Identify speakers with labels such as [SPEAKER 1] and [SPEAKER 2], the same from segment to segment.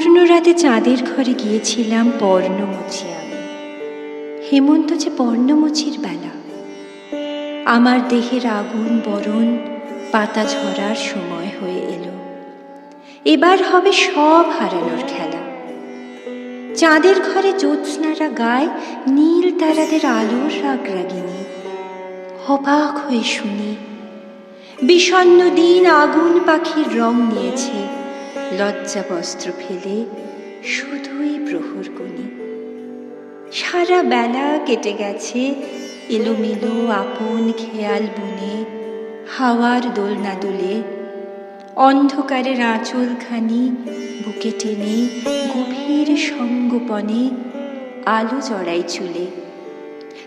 [SPEAKER 1] পূর্ণ রাতে চাঁদের ঘরে গিয়েছিলাম পর্ণমুচি আমি হেমন্ত যে পর্ণমুচির বেলা। আমার দেহের আগুন বরণ পাতা ঝরার সময় হয়ে এলো। এবার হবে সব হারানোর খেলা। চাঁদের ঘরে জ্যোৎস্নারা গায়, নীল তারাদের আলোর রাগ রাগিনী অবাক হয়ে শুনি বিষণ্ন দিন আগুন পাখির রং নিয়েছে। লজ্জা বস্ত্র ফেলে শুধুই প্রহর গুনি সারা বেলা কেটে গেছে এলোমেলো আপন খেয়াল বনে, হাওয়ার দোলনা দুলে। অন্ধকারের আঁচলখানি বুকে টেনে গভীর সঙ্গোপনে আলো জড়াই চুলে।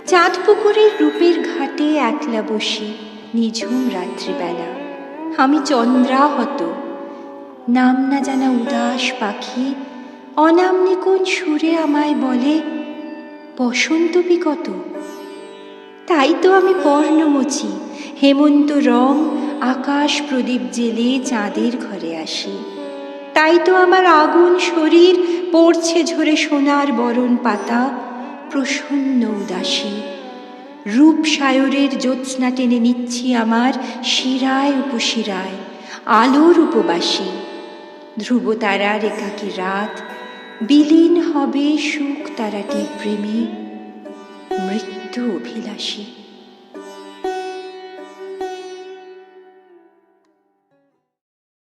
[SPEAKER 1] চাঁদ পুকুরের রূপের ঘাটে একলা বসি নিঝুম রাত্রিবেলা। আমি চন্দ্রাহত নাম না জানা উদাস পাখি অনামনি কোন সুরে আমায় বলে, বসন্ত বিকত তাই তো আমি পর্ণমোচি হেমন্ত রং, আকাশ প্রদীপ জেলে চাঁদের ঘরে আসি। তাই তো আমার আগুন শরীর পড়ছে ঝরে সোনার বরণ পাতা, প্রসন্ন উদাসী। রূপ সায়রের জ্যোৎস্না টেনে নিচ্ছি আমার শিরায় উপশিরায়, আলোর উপবাসী। ধ্রুব তারার একাকী রাত বিলীন হবে সুখ তারাটি প্রেমে। মৃত্যু অভিলাষী।